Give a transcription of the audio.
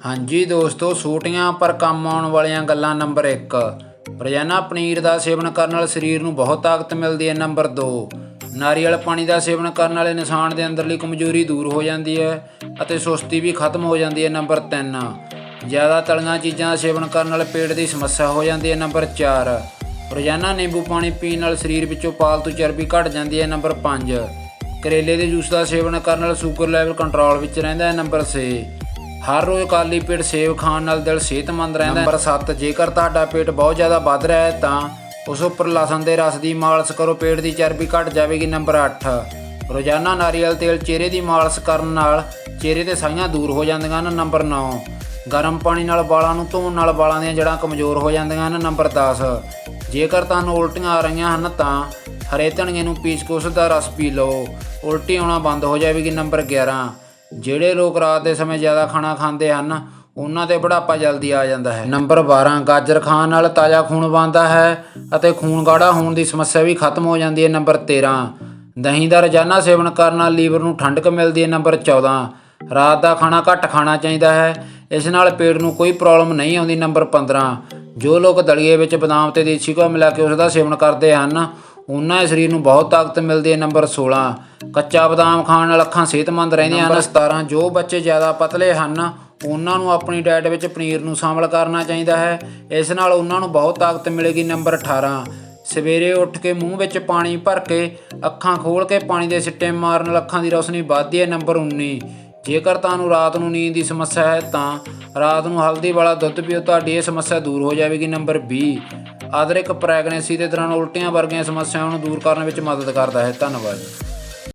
ਹਾਂਜੀ ਦੋਸਤੋ ਛੋਟੀਆਂ ਪਰ ਕੰਮ ਆਉਣ ਵਾਲੀਆਂ ਗੱਲਾਂ ਨੰਬਰ 1 ਰੋਜ਼ਾਨਾ ਪਨੀਰ ਦਾ ਸੇਵਨ ਕਰਨ ਨਾਲ ਸਰੀਰ ਨੂੰ ਬਹੁਤ ਤਾਕਤ ਮਿਲਦੀ ਹੈ, ਨੰਬਰ 2 ਨਾਰੀਅਲ ਪਾਣੀ ਦਾ ਸੇਵਨ ਕਰਨ ਵਾਲੇ ਇਨਸਾਨ ਦੇ ਅੰਦਰਲੀ ਕਮਜ਼ੋਰੀ ਦੂਰ ਹੋ ਜਾਂਦੀ ਹੈ ਅਤੇ ਸੁਸਤੀ ਵੀ ਖਤਮ ਹੋ ਜਾਂਦੀ ਹੈ, ਨੰਬਰ 3 ਜ਼ਿਆਦਾ ਤਲੀਆਂ ਚੀਜ਼ਾਂ ਦਾ ਸੇਵਨ ਕਰਨ ਨਾਲ ਪੇਟ ਦੀ ਸਮੱਸਿਆ ਹੋ ਜਾਂਦੀ ਹੈ, ਨੰਬਰ 4 ਰੋਜ਼ਾਨਾ ਨਿੰਬੂ ਪਾਣੀ ਪੀਣ ਨਾਲ ਸਰੀਰ ਵਿੱਚੋਂ ਪਾਲਤੂ ਚਰਬੀ ਘਟ ਜਾਂਦੀ ਹੈ, ਨੰਬਰ 5 ਕਰੇਲੇ ਦੇ ਜੂਸ ਦਾ ਸੇਵਨ ਕਰਨ ਨਾਲ ਸ਼ੂਗਰ ਲੈਵਲ ਕੰਟਰੋਲ ਵਿੱਚ ਰਹਿੰਦਾ ਹੈ, ਨੰਬਰ 6 ਹਰ ਰੋਜ਼ ਕਾਲੀ ਪੇਟ ਸੇਬ ਖਾਣ ਨਾਲ ਦਿਲ ਸਿਹਤਮੰਦ ਰਹਿੰਦਾ ਹੈ। ਨੰਬਰ 7 ਜੇਕਰ ਤੁਹਾਡਾ ਪੇਟ ਬਹੁਤ ਜ਼ਿਆਦਾ ਵੱਧ ਰਿਹਾ ਹੈ, ਤਾਂ ਉਸ ਉੱਪਰ ਲਸਣ ਦੇ ਰਸ ਦੀ ਮਾਲਸ ਕਰੋ। ਪੇਟ ਦੀ ਚਰਬੀ ਘਟ ਜਾਵੇਗੀ। ਨੰਬਰ 8 ਰੋਜ਼ਾਨਾ ਨਾਰੀਅਲ ਤੇਲ ਚਿਹਰੇ ਦੀ ਮਾਲਸ ਕਰਨ ਨਾਲ ਚਿਹਰੇ ਤੇ ਸਾਈਆਂ ਦੂਰ ਹੋ ਜਾਂਦੀਆਂ ਹਨ। ਨੰਬਰ 9 ਗਰਮ ਪਾਣੀ ਨਾਲ ਵਾਲਾਂ ਨੂੰ ਧੋਣ ਨਾਲ ਵਾਲਾਂ ਦੀਆਂ ਜੜ੍ਹਾਂ ਕਮਜ਼ੋਰ ਹੋ ਜਾਂਦੀਆਂ ਹਨ। ਨੰਬਰ 10 ਜੇਕਰ ਤੁਹਾਨੂੰ ਉਲਟੀਆਂ ਆ ਰਹੀਆਂ ਹਨ, ਤਾਂ ਹਰੇ ਧਨੀਏ ਨੂੰ ਪੀਸ ਕੇ ਉਸ ਦਾ ਰਸ ਪੀ ਲਓ। ਉਲਟੀ ਆਉਣਾ ਬੰਦ ਹੋ ਜਾਵੇਗੀ। ਨੰਬਰ 11 ਜਿਹੜੇ ਲੋਕ ਰਾਤ ਦੇ ਸਮੇਂ ਜ਼ਿਆਦਾ ਖਾਣਾ ਖਾਂਦੇ ਹਨ, ਉਹਨਾਂ ਤੇ ਬੁਢਾਪਾ ਜਲਦੀ ਆ ਜਾਂਦਾ ਹੈ। ਨੰਬਰ 12 ਗਾਜਰ ਖਾਣ ਨਾਲ ਤਾਜ਼ਾ ਖੂਨ ਬਣਦਾ ਹੈ ਅਤੇ ਖੂਨ ਗਾੜਾ ਹੋਣ ਦੀ ਸਮੱਸਿਆ ਵੀ ਖਤਮ ਹੋ ਜਾਂਦੀ ਹੈ। ਨੰਬਰ 13 ਦਹੀਂ ਦਾ ਰੋਜ਼ਾਨਾ ਸੇਵਨ ਕਰਨ ਨਾਲ ਲੀਵਰ ਨੂੰ ਠੰਡਕ ਮਿਲਦੀ ਹੈ। ਨੰਬਰ 14 ਰਾਤ ਦਾ ਖਾਣਾ ਘੱਟ ਖਾਣਾ ਚਾਹੀਦਾ ਹੈ। ਇਸ ਨਾਲ ਪੇਟ ਨੂੰ ਕੋਈ ਪ੍ਰੋਬਲਮ ਨਹੀਂ ਆਉਂਦੀ। ਨੰਬਰ 15 ਜੋ ਲੋਕ ਦਲੀਏ ਵਿੱਚ ਬਦਾਮ ਤੇ ਦੇਸੀ ਘਿਓ ਮਿਲਾ ਕੇ ਉਸ ਦਾ ਸੇਵਨ ਕਰਦੇ ਹਨ ਉਹਨਾਂ ਦੇ ਸਰੀਰ ਨੂੰ ਬਹੁਤ ਤਾਕਤ ਮਿਲਦੀ ਹੈ। ਨੰਬਰ 16 ਕੱਚਾ ਬਦਾਮ ਖਾਣ ਨਾਲ ਅੱਖਾਂ ਸਿਹਤਮੰਦ ਰਹਿੰਦੀਆਂ ਹਨ। 17 ਜੋ ਬੱਚੇ ਜ਼ਿਆਦਾ ਪਤਲੇ ਹਨ ਉਹਨਾਂ ਨੂੰ ਆਪਣੀ ਡਾਈਟ ਵਿੱਚ ਪਨੀਰ ਨੂੰ ਸ਼ਾਮਲ ਕਰਨਾ ਚਾਹੀਦਾ ਹੈ। ਇਸ ਨਾਲ ਉਹਨਾਂ ਨੂੰ ਬਹੁਤ ਤਾਕਤ ਮਿਲੇਗੀ। ਨੰਬਰ 18 ਸਵੇਰੇ ਉੱਠ ਕੇ ਮੂੰਹ ਵਿੱਚ ਪਾਣੀ ਭਰ ਕੇ ਅੱਖਾਂ ਖੋਲ ਕੇ ਪਾਣੀ ਦੇ ਸਿੱਟੇ ਮਾਰਨ ਨਾਲ ਅੱਖਾਂ ਦੀ ਰੋਸ਼ਨੀ ਵੱਧਦੀ ਹੈ। ਨੰਬਰ 19 ਜੇਕਰ ਤੁਹਾਨੂੰ ਰਾਤ ਨੂੰ ਨੀਂਦ ਦੀ ਸਮੱਸਿਆ ਹੈ ਤਾਂ ਰਾਤ ਨੂੰ ਹਲਦੀ ਵਾਲਾ ਦੁੱਧ ਪੀਓ। ਤੁਹਾਡੀ ਇਹ ਸਮੱਸਿਆ ਦੂਰ ਹੋ ਜਾਵੇਗੀ। ਨੰਬਰ 20 ਅਦਰਕ ਪ੍ਰੈਗਨੈਂਸੀ ਦੇ ਦੌਰਾਨ ਉਲਟੀਆਂ ਵਰਗੀਆਂ ਸਮੱਸਿਆਵਾਂ ਨੂੰ ਦੂਰ ਕਰਨ ਵਿੱਚ ਮਦਦ ਕਰਦਾ ਹੈ। ਧੰਨਵਾਦ